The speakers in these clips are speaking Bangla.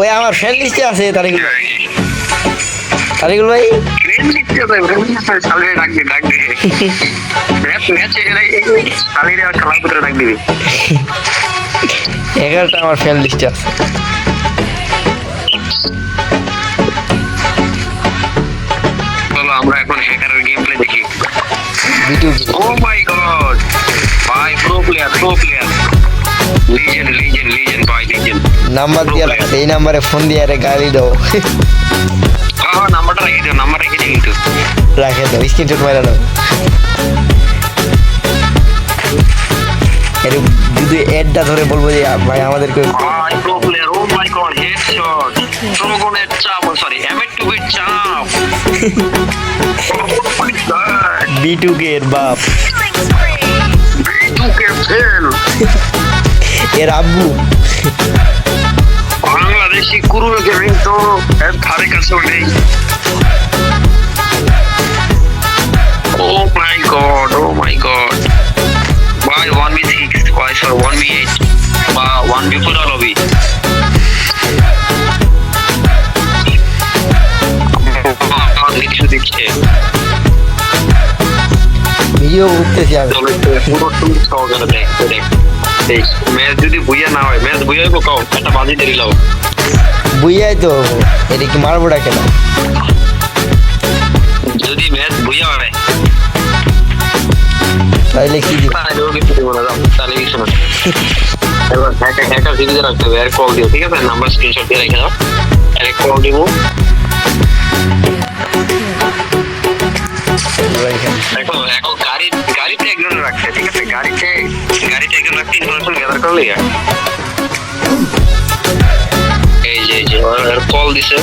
ওই আমার ফ্রেন্ড লিস্টে আছে তারিকুল ভাই। তারিকুল ভাই? ফ্রেন্ড লিখতে হবে ফ্রেন্ড লিখতে সালিরে ডাক দে ডাক দে। ম্যাচ ম্যাচে এলাই সালিরে আর খেলার ভিতরে ডাক দিবি। এগারোটা আমার ফ্রেন্ড লিস্টে আছে। চলো আমরা এখন হ্যাকারের গেম প্লে দেখি ও মাই গড ভাই pro player pro player legend legend number দিয়ে এই নাম্বারে ফোন দিয়ে আরে গাড়ি দাও। হ্যাঁ নাম্বারটা রেখে দিও নাম্বার রেখে দিও কিন্তু। রাখে দাও স্ক্রিনশট মারা দাও এর যদি অ্যাডটা ধরে বলব যে ভাই আমাদেরকে ভাই pro player oh my God headshot ড্রাগনের চাপ সরি এমএট টু এর বাপ। এর আব্বু। বাংলাদেশি কুরু গেমিং তো ধারে কাছেও নেই oh my god oh my god ভাই ওয়ান বি সিক্স ভাই সর ওয়ান বি এইট বা ওয়ান বি পুরো লবি কিছু দিচ্ছে। ভিডিও করতেছি আমি পুরো তুমি সহকারে দেখ। ম্যাচ যদি বুইয়া না হয় ম্যাচ বুইয়া হইব কাও? একটা বাজি দেরি লাও। বুঝাই তো এটা কি মারবোটা কেন যদি ম্যাচ বুইয়া হয়। তাইলে কি দিব? তাহলে না? তাহলে এবার হ্যাকার হ্যাকার সিরিজে রাখতে হবে আর কল দিও ঠিক আছে? নাম্বার স্ক্রিনশট দিয়ে রেখে দাও। আর কল দিব। ইনফরমেশন এই যে যে কল দিছে।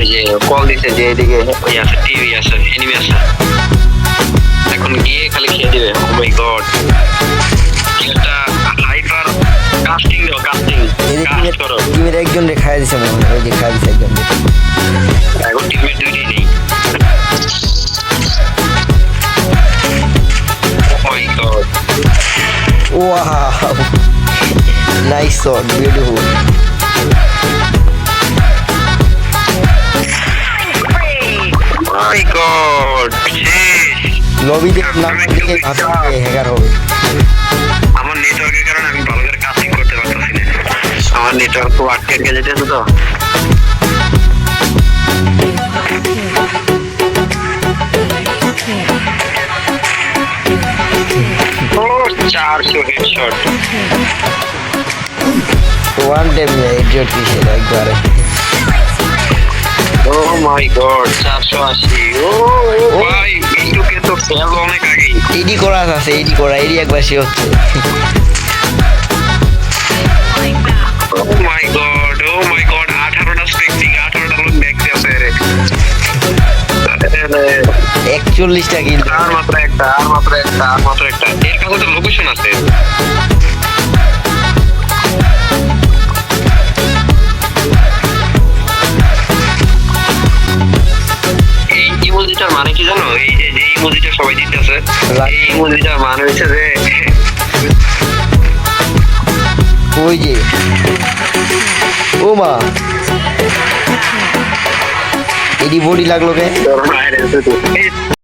এই যে কল দিছে যে এদিকে ওই আছে টিভি আছে এনিমি আছে। এখন গিয়ে খালি খেয়ে দিবে। ও মাই গড একটা হাইপার কাস্টিং দাও কাস্টিং কাস্ট করো। টিমের একজন রে দিছে মনে হয়। যে দিছে একজন এখন টিমের দুইটাই wow nice shot beautiful my God শেষ লবিতে নাম্বার দিকে ভাবছে হ্যাকার হবে। আমার নেটওয়ার্কের কারণে আমি ভালো করে কাস্টিং করতে পারতেছি না। আমার নেটওয়ার্ক তো আটকে যেতেছে তো? হেডশট ওয়ান একবারে ও মাই গড চারশো আশি। ও ও ভাই বিটুকে তো ফেল অনেক আগেই। এডি করা আছে এডি করা এডি একবার সে হচ্ছে। ও মাই একচল্লিশটা কিল আর মাত্র একটা আর মাত্র একটা আর মাত্র একটা। এর কাছে তো লোকেশন আছে ইমোজিটার মানে কি জানো? এই যে যে ইমোজিটা সবাই দিতেছে এই ইমোজিটার মানে হচ্ছে যে ওই যে। ও মা এডি বডি লাগল কে